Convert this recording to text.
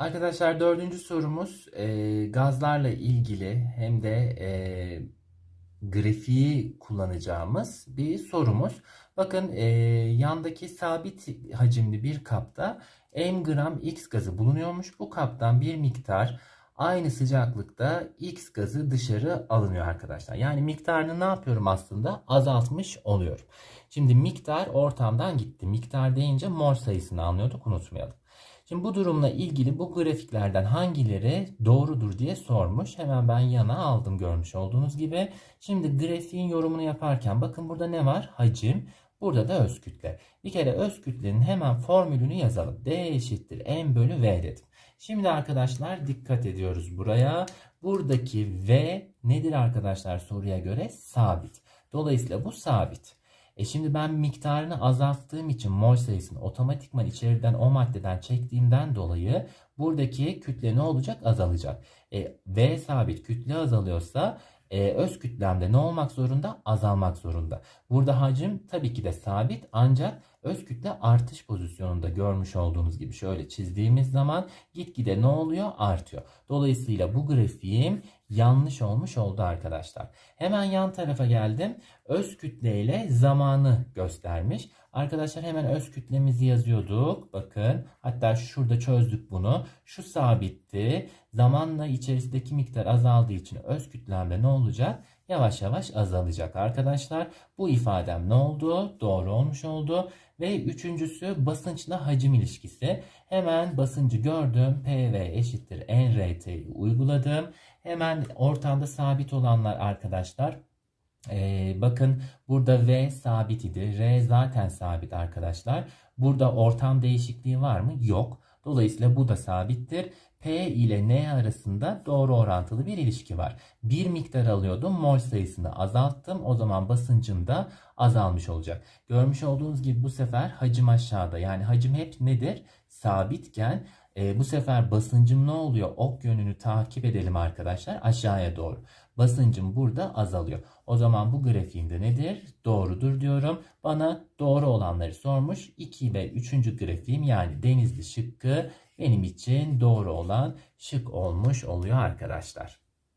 Arkadaşlar dördüncü sorumuz e, gazlarla ilgili hem de e, grafiği kullanacağımız bir sorumuz. Bakın e, yandaki sabit hacimli bir kapta m gram x gazı bulunuyormuş. Bu kaptan bir miktar aynı sıcaklıkta x gazı dışarı alınıyor arkadaşlar. Yani miktarını ne yapıyorum aslında? Azaltmış oluyorum. Şimdi miktar ortamdan gitti. Miktar deyince mol sayısını anlıyorduk unutmayalım. Şimdi bu durumla ilgili bu grafiklerden hangileri doğrudur diye sormuş. Hemen ben yana aldım görmüş olduğunuz gibi. Şimdi grafiğin yorumunu yaparken bakın burada ne var? Hacim. Burada da öz kütle. Bir kere öz kütlenin hemen formülünü yazalım. D eşittir m bölü v dedim. Şimdi arkadaşlar dikkat ediyoruz buraya. Buradaki v nedir arkadaşlar soruya göre? Sabit. Dolayısıyla bu sabit. E şimdi ben miktarını azalttığım için mol sayısını otomatikman içeriden o maddeden çektiğimden dolayı buradaki kütle ne olacak? Azalacak. E, v sabit kütle azalıyorsa e, öz kütlemde ne olmak zorunda? Azalmak zorunda. Burada hacim tabii ki de sabit ancak öz kütle artış pozisyonunda görmüş olduğunuz gibi şöyle çizdiğimiz zaman gitgide ne oluyor? Artıyor. Dolayısıyla bu grafiğim yanlış olmuş oldu arkadaşlar. Hemen yan tarafa geldim. Öz kütle ile zamanı göstermiş. Arkadaşlar hemen öz kütlemizi yazıyorduk. Bakın hatta şurada çözdük bunu. Şu sabitti. Zamanla içerisindeki miktar azaldığı için öz kütlemde ne olacak? Yavaş yavaş azalacak arkadaşlar. Bu ifadem ne oldu? Doğru olmuş oldu. Ve üçüncüsü basınçla hacim ilişkisi. Hemen basıncı gördüm. PV eşittir NRT'yi uyguladım. Hemen ortamda sabit olanlar arkadaşlar ee, bakın burada V sabit idi. R zaten sabit arkadaşlar. Burada ortam değişikliği var mı? Yok. Dolayısıyla bu da sabittir. P ile N arasında doğru orantılı bir ilişki var. Bir miktar alıyordum. Mol sayısını azalttım. O zaman basıncım da azalmış olacak. Görmüş olduğunuz gibi bu sefer hacim aşağıda. Yani hacim hep nedir? Sabitken e, bu sefer basıncım ne oluyor? Ok yönünü takip edelim arkadaşlar aşağıya doğru. Basıncım burada azalıyor. O zaman bu grafiğimde nedir? Doğrudur diyorum. Bana doğru olanları sormuş. 2 ve 3. grafiğim yani denizli şıkkı benim için doğru olan şık olmuş oluyor arkadaşlar.